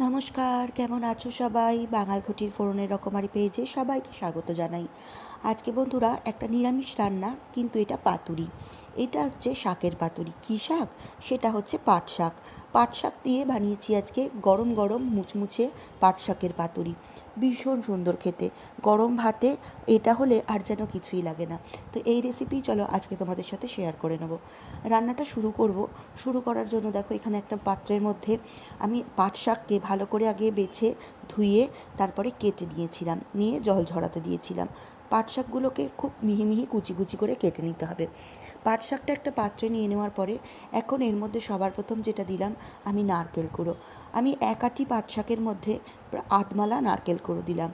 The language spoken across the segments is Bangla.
নমস্কার, কেমন আছো সবাই? বাঙাল ঘটির ফোরনের রকমারি পেয়েছে সবাইকে স্বাগত জানাই। আজকে বন্ধুরা, একটা নিরামিষ রান্না, কিন্তু এটা পাতুরি। এটা হচ্ছে শাকের পাতুরি। কী শাক? সেটা হচ্ছে পাট শাক। পাট শাক দিয়ে বানিয়েছি আজকে গরম গরম মুচমুচে পাট শাকের পাতুরি। ভীষণ সুন্দর খেতে। গরম ভাতে এটা হলে আর যেন কিছুই লাগে না। তো এই রেসিপি চলো আজকে তোমাদের সাথে শেয়ার করে নেব। রান্নাটা শুরু করব। শুরু করার জন্য দেখো এখানে একটা পাত্রের মধ্যে আমি পাট শাককে ভালো করে আগে বেছে ধুয়ে তারপরে কেটে নিয়েছিলাম নিয়ে জল ঝরাতে দিয়েছিলাম। পাট শাকগুলোকে খুব মিহি মিহি কুচি কুচি করে কেটে নিতে হবে। পাট শাকটা একটা পাত্রে নিয়ে নেওয়ার পরে এখন এর মধ্যে সবার প্রথম যেটা দিলাম, আমি নারকেল কুড়ো। আমি এক আটি পাট শাকের মধ্যে আধমালা নারকেল কুড়ো দিলাম।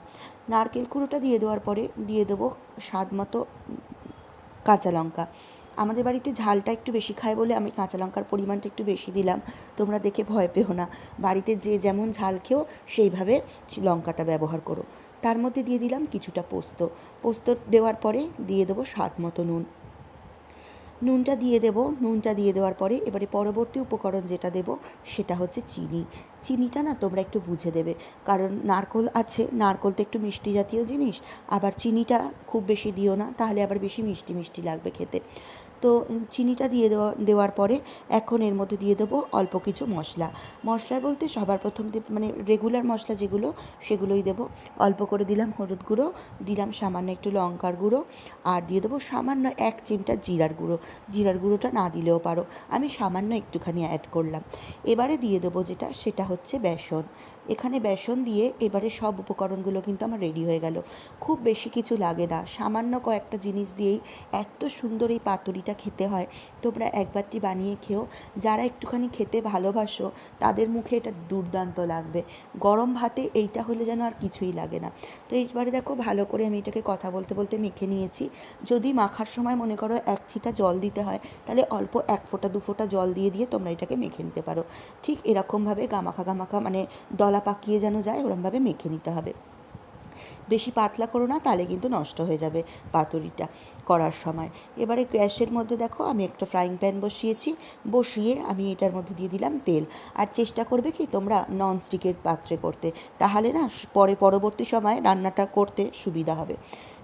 নারকেল কুড়োটা দিয়ে দেওয়ার পরে দিয়ে দেবো স্বাদ মতো কাঁচা লঙ্কা। আমাদের বাড়িতে ঝালটা একটু বেশি খায় বলে আমি কাঁচা লঙ্কার পরিমাণটা একটু বেশি দিলাম। তোমরা দেখে ভয় পেও না। বাড়িতে যে যেমন ঝাল খেও, সেইভাবে লঙ্কাটা ব্যবহার করো। তার মধ্যে দিয়ে দিলাম কিছুটা পোস্ত। পোস্ত দেওয়ার পরে দিয়ে দেবো স্বাদ মতো নুন। নুনটা দিয়ে দেবো। নুনটা দিয়ে দেওয়ার পরে এবারে পরবর্তী উপকরণ যেটা দেবো সেটা হচ্ছে চিনি। চিনিটা না তোমরা একটু বুঝে দেবে। কারণ নারকোল আছে, নারকোল তো একটু মিষ্টি জাতীয় জিনিস। আবার চিনিটা খুব বেশি দিও না, তাহলে আবার বেশি মিষ্টি মিষ্টি লাগবে খেতে। তো চিনিটা দিয়ে দেওয়া, দেওয়ার পরে এখন এর মধ্যে দিয়ে দেবো অল্প কিছু মশলা। মশলা বলতে সবার প্রথম মানে রেগুলার মশলা যেগুলো, সেগুলোই দেবো। অল্প করে দিলাম হলুদ গুঁড়ো, দিলাম সামান্য একটু লঙ্কার গুঁড়ো, আর দিয়ে দেবো সামান্য এক চিমটা জিরার গুঁড়ো। জিরার গুঁড়োটা না দিলেও পারো, আমি সামান্য একটুখানি অ্যাড করলাম। এবারে দিয়ে দেবো যেটা, সেটা হচ্ছে বেসন। এখানে বেসন দিয়ে এবারে সব উপকরণগুলো কিন্তু আমার রেডি হয়ে গেল। খুব বেশি কিছু লাগে না, সামান্য কয়েকটা জিনিস দিয়েই এত সুন্দর এই পাতুরিটা খেতে হয়। তোমরা একবারটি বানিয়ে খেও। যারা একটুখানি খেতে ভালোবাসো, তাদের মুখে এটা দুর্দান্ত লাগবে। গরম ভাতে এইটা হলে যেন আর কিছুই লাগে না। তো এইবারে দেখো, ভালো করে আমি এটাকে কথা বলতে বলতে মেখে নিয়েছি। যদি মাখার সময় মনে করো এক ছিটা জল দিতে হয়, তাহলে অল্প এক ফোঁটা, দু ফোঁটা জল দিয়ে দিয়ে তোমরা এটাকে মেখে নিতে পারো। ঠিক এরকমভাবে গামাখা গামাখা মানে দলা পাকিয়ে যেন যায়, ওরমভাবে মেখে নিতে হবে। বেশি পাতলা করো না, তাহলে কিন্তু নষ্ট হয়ে যাবে পাতুরিটা করার সময়। এবারে গ্যাসের মধ্যে দেখো, আমি একটা ফ্রাইং প্যান বসিয়েছি, বসিয়ে আমি এটার মধ্যে দিয়ে দিলাম তেল। আর চেষ্টা করবে কি তোমরা ননস্টিকের পাত্রে করতে, তাহলে না, পরে পরবর্তী সময় রান্নাটা করতে সুবিধা হবে।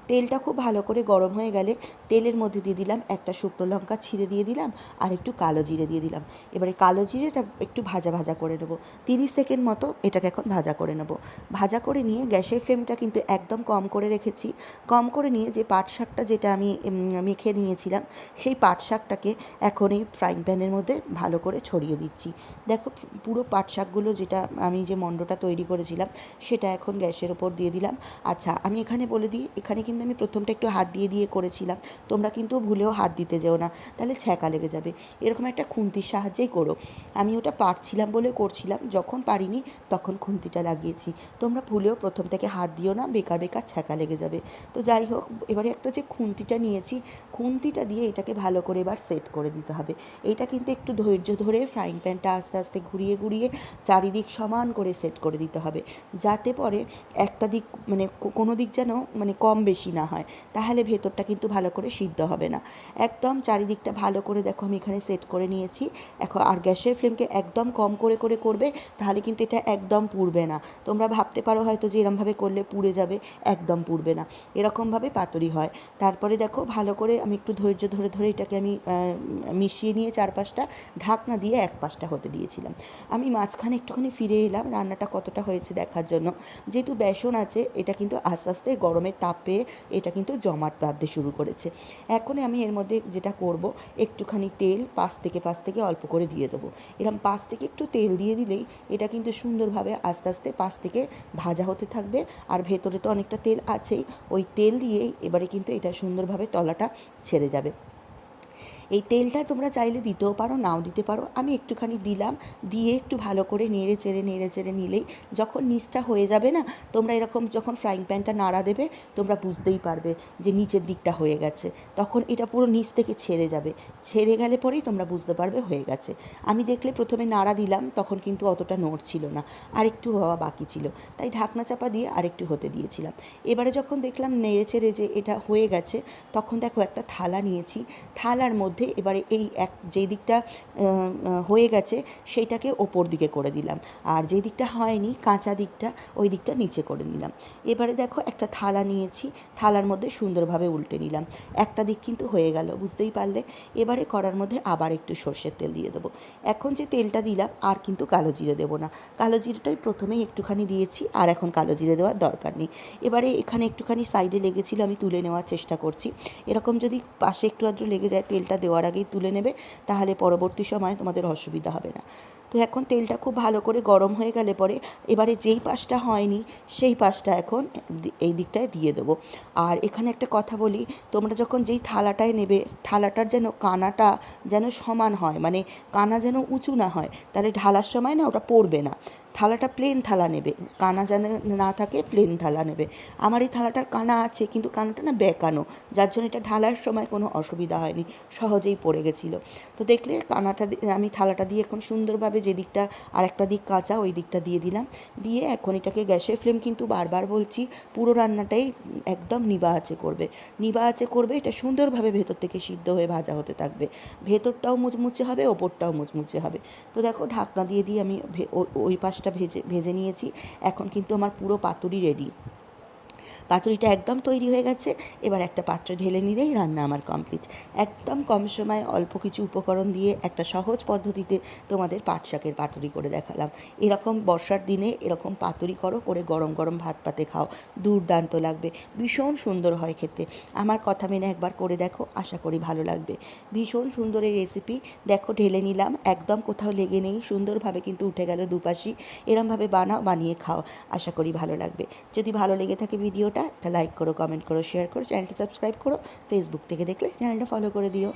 তেলটা খুব ভালো করে গরম হয়ে গেলে তেলের মধ্যে দিয়ে দিলাম একটা শুকনো লঙ্কা ছিঁড়ে দিয়ে দিলাম আর একটু কালো জিরে দিয়ে দিলাম। এবারে কালো জিরেটা একটু ভাজা ভাজা করে নেব। তিরিশ সেকেন্ড মতো এটাকে এখন ভাজা করে নেব। ভাজা করে নিয়ে গ্যাসের ফ্লেমটা কিন্তু একদম কম করে রেখেছি। কম করে নিয়ে যে পাট শাকটা যেটা আমি মেখে নিয়েছিলাম, সেই পাট শাকটাকে এখন এই ফ্রাইং প্যানের মধ্যে ভালো করে ছড়িয়ে দিচ্ছি। দেখো পুরো পাট শাকগুলো যেটা আমি যে মণ্ডটা তৈরি করেছিলাম, সেটা এখন গ্যাসের ওপর দিয়ে দিলাম। আচ্ছা আমি এখানে বলে দিই, এখানে কিন্তু আমি প্রথমটা একটু হাত দিয়ে দিয়ে করেছিলাম। তোমরা কিন্তু ভুলেও হাত দিতে যেও না, তাহলে ছ্যাঁকা লেগে যাবে। এরকম একটা খুন্তির সাহায্যেই করো। আমি ওটা পারছিলাম বলে করছিলাম, যখন পারিনি তখন খুন্তিটা লাগিয়েছি। তোমরা ভুলেও প্রথম থেকে হাত দিও না, বেকার বেকার ছ্যাঁকা লেগে যাবে। তো যাই হোক, এবারে একটা যে খুন্তিটা নিয়েছি, খুন্তিটা দিয়ে এটাকে ভালো করে এবার সেট করে দিতে হবে। এইটা কিন্তু একটু ধৈর্য ধরে ফ্রাইং প্যানটা আস্তে আস্তে ঘুরিয়ে ঘুরিয়ে চারিদিক সমান করে সেট করে দিতে হবে। যাতে পরে একটা দিক মানে কোনো দিক যেন মানে কম বেশি না হয়। তাহলে ভেতরটা কিন্তু ভালো করে সিদ্ধ হবে না। একদম চারিদিকটা ভালো করে দেখো আমি এখানে সেট করে নিয়েছি। এখন আর গ্যাসের ফ্লেমকে একদম কম করে করে করবে, তাহলে কিন্তু এটা একদম পুড়বে না। তোমরা ভাবতে পারো হয়তো যে এরমভাবে করলে পুড়ে যাবে, একদম পুড়বে না। এরকমভাবে পাতুরি হয়। তারপরে দেখো ভালো করে আমি একটু ধৈর্য ধরে ধরে এটাকে আমি মিশিয়ে নিয়ে চারপাশটা ঢাকনা দিয়ে এক পাশটা হতে দিয়েছিলাম। আমি মাঝখানে একটুখানি ফিরে এলাম। রান্নাটা কতটা হয়েছে দেখার জন্য। যেহেতু বেসন আছে, এটা কিন্তু আস্তে আস্তে গরমের তাপ এটা কিন্তু জমাট বাঁধতে শুরু করেছে। এখন আমি এর মধ্যে যেটা করব, একটুখানি তেল পাঁচ থেকে পাঁচ থেকে অল্প করে দিয়ে দেবো। এরকম পাঁচ থেকে একটু তেল দিয়ে দিলেই এটা কিন্তু সুন্দরভাবে আস্তে আস্তে পাশ থেকে ভাজা হতে থাকবে। আর ভেতরে তো অনেকটা তেল আছেই, ওই তেল দিয়েই এবারে কিন্তু এটা সুন্দরভাবে তলাটা ছেড়ে যাবে। এই তেলটা তোমরা চাইলে দিতেও পারো, নাও দিতে পারো। আমি একটুখানি দিলাম, দিয়ে একটু ভালো করে নেড়ে চেড়ে নেড়ে চেড়ে নিলেই যখন নিচটা হয়ে যাবে না, তোমরা এরকম যখন ফ্রাইং প্যানটা নাড়া দেবে, তোমরা বুঝতেই পারবে যে নিচের দিকটা হয়ে গেছে। তখন এটা পুরো নিচ থেকে ছেড়ে যাবে। ছেড়ে গেলে পরেই তোমরা বুঝতে পারবে হয়ে গেছে। আমি দেখলে প্রথমে নাড়া দিলাম, তখন কিন্তু অতটা নড়ছিল না। আর একটু হওয়া বাকি ছিল। তাই ঢাকনা চাপা দিয়ে আরেকটু হতে দিয়েছিলাম। এবারে যখন দেখলাম নেড়ে চেড়ে যে এটা হয়ে গেছে, তখন দেখো একটা থালা নিয়েছি। থালার মধ্যে মধ্যে এবারে এই এক, যেই দিকটা হয়ে গেছে, সেইটাকে ওপর দিকে করে দিলাম। আর যেই দিকটা হয়নি, কাঁচা দিকটা, ওই দিকটা নিচে করে নিলাম। এবারে দেখো, একটা থালা নিয়েছি, থালার মধ্যে সুন্দরভাবে উল্টে নিলাম। একটা দিক কিন্তু হয়ে গেল, বুঝতেই পারলে? এবারে করার মধ্যে আবার একটু সর্ষের তেল দিয়ে দেবো। এখন যে তেলটা দিলাম, আর কিন্তু কালো জিরে দেবো না। কালো জিরেটাই প্রথমেই একটুখানি দিয়েছি, আর এখন কালো জিরে দেওয়ার দরকার নেই। এবারে এখানে একটুখানি সাইডে লেগেছিল, আমি তুলে নেওয়ার চেষ্টা করছি। এরকম যদি পাশে একটু আধটু লেগে যায়, তেলটা দেওয়ার আগেই তুলে নেবে তাহলে পরবর্তী সময় তোমাদের অসুবিধা হবে না। তো এখন তেলটা খুব ভালো করে গরম হয়ে গেলে পরে এবারে যেই পাশটা হয়নি, সেই পাশটা এখন এই দিকটায় দিয়ে দেবো। আর এখানে একটা কথা বলি, তোমরা যখন যেই থালাটায় নেবে, থালাটার যেন কানাটা যেন সমান হয় মানে কানা যেন উঁচু না হয়, তাহলে ঢালার সময় না ওটা পড়বে না। থালাটা প্লেন থালা নেবে, কানা যেন না থাকে প্লেন থালা নেবে। আমার এই থালাটার কানা আছে, কিন্তু কানাটা না বেঁকানো, যার জন্য এটা ঢালার সময় কোনো অসুবিধা হয়নি, সহজেই পড়ে গেছিল। তো দেখলে কানাটা আমি থালাটা দিয়ে এখন সুন্দরভাবে যে দিকটা আর একটা দিক কাঁচা, ওই দিকটা দিয়ে দিলাম। দিয়ে এখন এটাকে গ্যাসের ফ্লেম কিন্তু বারবার বলছি, পুরো রান্নাটাই একদম নিবা আছে করবে। নিবা আছে করবে, এটা সুন্দরভাবে ভেতর থেকে সিদ্ধ হয়ে ভাজা হতে থাকবে। ভেতরটাও মুচমুচে হবে, ওপরটাও মুচমুচে হবে। তো দেখো, ঢাকনা দিয়ে দিয়ে আমি ওই পাশটা ভেজে ভেজে নিয়েছি। এখন কিন্তু আমার পুরো পাতুরি রেডি পাতুরিটা একদম তৈরি হয়ে গেছে। এবার একটা পাত্র ঢেলে নিলেই রান্না আমার কমপ্লিট একদম কম সময়ে অল্প কিছু উপকরণ দিয়ে একটা সহজ পদ্ধতিতে তোমাদের পাট শাকের পাতুরি করে দেখালাম। এরকম বর্ষার দিনে এরকম পাতুরি করো, করে গরম গরম ভাত পাতে খাও। দুর্দান্ত লাগবে, ভীষণ সুন্দর হয় খেতে। আমার কথা মেনে একবার করে দেখো, আশা করি ভালো লাগবে। ভীষণ সুন্দর এই রেসিপি দেখো, ঢেলে নিলাম। একদম কোথাও লেগে নেই, সুন্দরভাবে কিন্তু উঠে গেল দুপাশি। এরমভাবে বানাও, বানিয়ে খাও। আশা করি ভালো লাগবে। যদি ভালো লেগে থাকে ভিডিওটা একটা লাইক করো কমেন্ট করো শেয়ার করো চ্যানেলটা সাবস্ক্রাইব করো ফেসবুক থেকে দেখলে চ্যানেলটা ফলো করে দিও।